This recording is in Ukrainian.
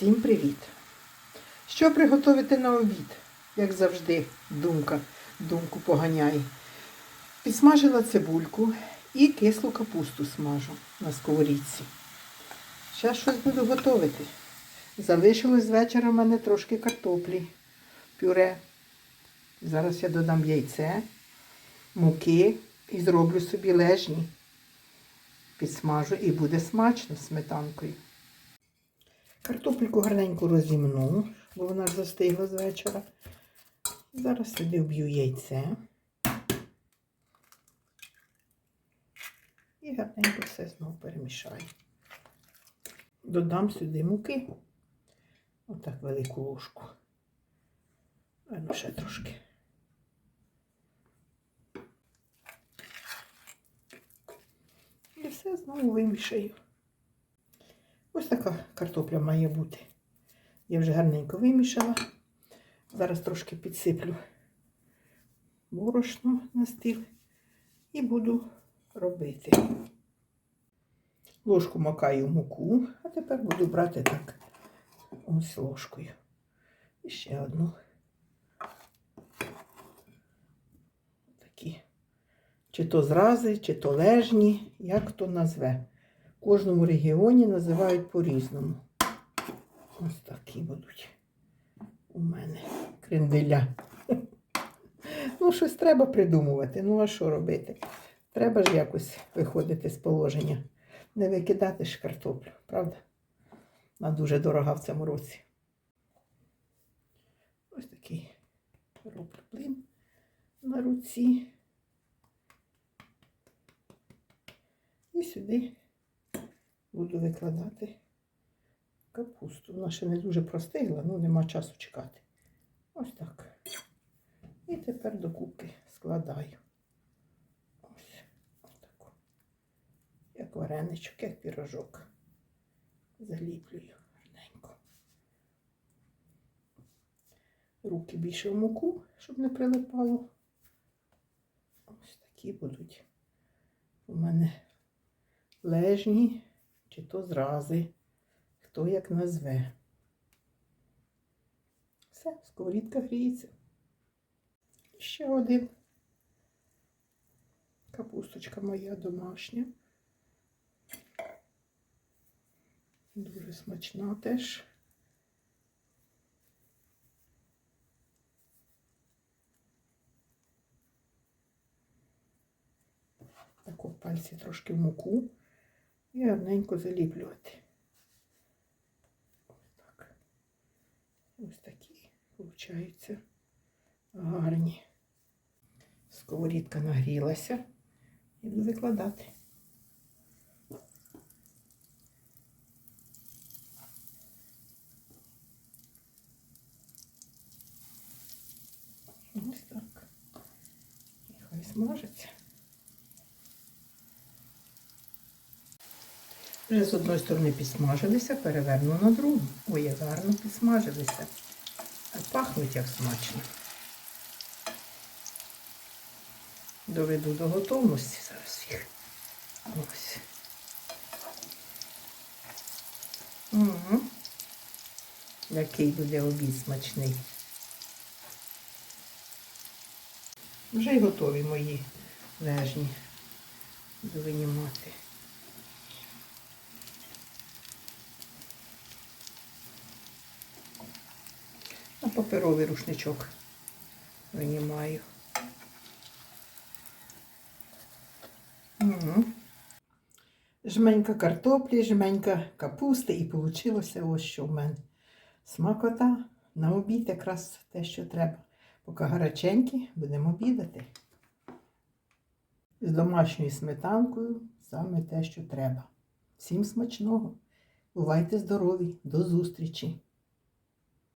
Всім привіт! Що приготувати на обід? Як завжди, думка, думку поганяє. Підсмажила цибульку і кислу капусту смажу на сковорідці. Зараз щось буду готувати. Залишилось з вечора в мене трошки картоплі, пюре. Зараз я додам яйце, муки і зроблю собі лежні. Підсмажу і буде смачно з сметанкою. Картопельку гарненько розімну, бо вона застигла з вечора. Зараз сюди вб'ю яйце. І гарненько все знову перемішаю. Додам сюди муки. Отак велику ложку. Ну ще трошки. І все знову вимішаю. Така картопля має бути. Я вже гарненько вимішала. Зараз трошки підсиплю борошно на стіл і буду робити. Ложку макаю муку, а тепер буду брати так ось ложкою. І ще одну. Такі. Чи то зрази, чи то лежні, як хто назве. В кожному регіоні називають по-різному. Ось такі будуть у мене кренделя. Ну, щось треба придумувати. Ну, а що робити? Треба ж якось виходити з положення. Не викидати ж картоплю, правда? Вона дуже дорога в цьому році. Ось такий роблю блин на руці. І сюди буду викладати капусту. Вона ще не дуже простигла, ну нема часу чекати. Ось так. І тепер докупи складаю. Ось, ось таку. Як вареничок, як пірожок. Заліплюю гарненько. Руки більше в муку, щоб не прилипало. Ось такі будуть у мене лежні чи то зрази, хто як назве. Все, сковорідка гріється. Ще один. Капусточка моя домашня. Дуже смачна теж. Так у пальці трошки в муку і гарненько заліплювати. Ось так. Ось такі, виходить, гарні. Сковорідка нагрілася. Іду викладати. Ось так. І хай Вже з одної сторони підсмажилися, переверну на другу. Ой, як гарно підсмажилися. Пахнуть як смачно. Доведу до готовності зараз їх. Ось. Угу. Який буде обід смачний. Вже й готові мої лежні. Буду винімати. Паперовий рушничок винімаю. Угу. Жменька картоплі, жменька капусти і вийшло ось що в мене. Смакота на обід якраз те, що треба. Поки гаряченькі, будемо обідати. З домашньою сметанкою саме те, що треба. Всім смачного. Бувайте здорові, до зустрічі!